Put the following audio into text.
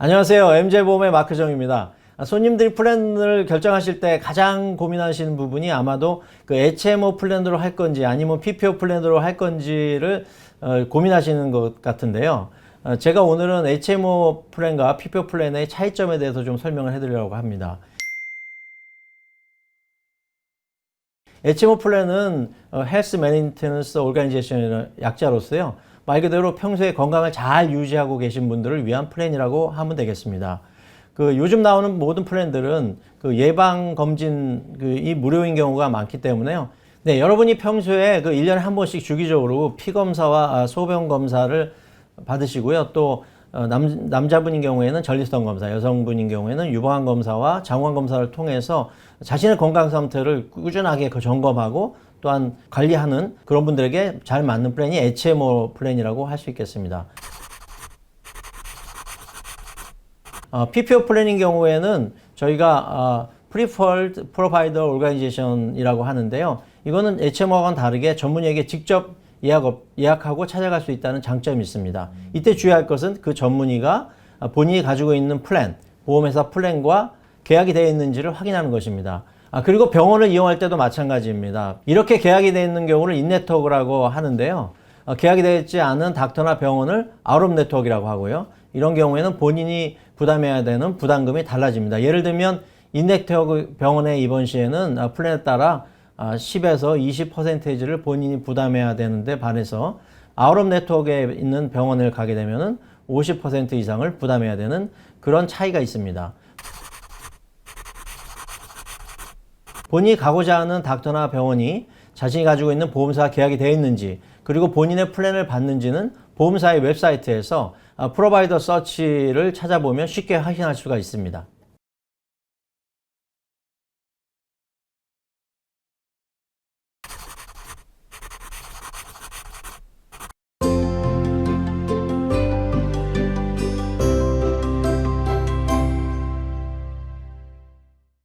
안녕하세요. MJ보험의 마크정입니다. 아, 손님들이 플랜을 결정하실 때 가장 고민하시는 부분이 아마도 그 HMO 플랜으로 할 건지 아니면 PPO 플랜으로 할 건지를 어, 고민하시는 것 같은데요. 어, 제가 오늘은 HMO 플랜과 PPO 플랜의 차이점에 대해서 좀 설명을 해드리려고 합니다. HMO 플랜은 어, Health Maintenance Organization이라는 약자로서요. 말 그대로 평소에 건강을 잘 유지하고 계신 분들을 위한 플랜이라고 하면 되겠습니다. 그 요즘 나오는 모든 플랜들은 그 예방 검진 그이 무료인 경우가 많기 때문에요. 네, 여러분이 평소에 그 1년에 한 번씩 주기적으로 피 검사와 아, 소변 검사를 받으시고요. 또 어, 남, 남자분인 경우에는 전립선 검사, 여성분인 경우에는 유방암 검사와 장관 검사를 통해서 자신의 건강 상태를 꾸준하게 그 점검하고 또한 관리하는 그런 분들에게 잘 맞는 플랜이 HMO 플랜이라고 할 수 있겠습니다. 어, PPO 플랜인 경우에는 저희가 어, Preferred Provider Organization이라고 하는데요. 이거는 HMO와는 다르게 전문의에게 직접 예약, 없- 예약하고 찾아갈 수 있다는 장점이 있습니다. 이때 주의할 것은 그 전문의가 아, 본인이 가지고 있는 플랜, 보험회사 플랜과 계약이 되어 있는지를 확인하는 것입니다. 아, 그리고 병원을 이용할 때도 마찬가지입니다. 이렇게 계약이 되어 있는 경우를 인네트워크라고 하는데요. 어, 계약이 되어 있지 않은 닥터나 병원을 아웃 네트워크라고 하고요. 이런 경우에는 본인이 부담해야 되는 부담금이 달라집니다. 예를 들면 인네트워크 병원에 입원 시에는 아, 플랜에 따라 아, 10에서 20%를 본인이 부담해야 되는데 반해서 아웃 네트워크에 있는 병원을 가게 되면은 50% 이상을 부담해야 되는 그런 차이가 있습니다. 본인이 가고자 하는 닥터나 병원이 자신이 가지고 있는 보험사와 계약이 되어 있는지 그리고 본인의 플랜을 받는지는 보험사의 웹사이트에서 아, 프로바이더 서치를 찾아보면 쉽게 확인할 수가 있습니다.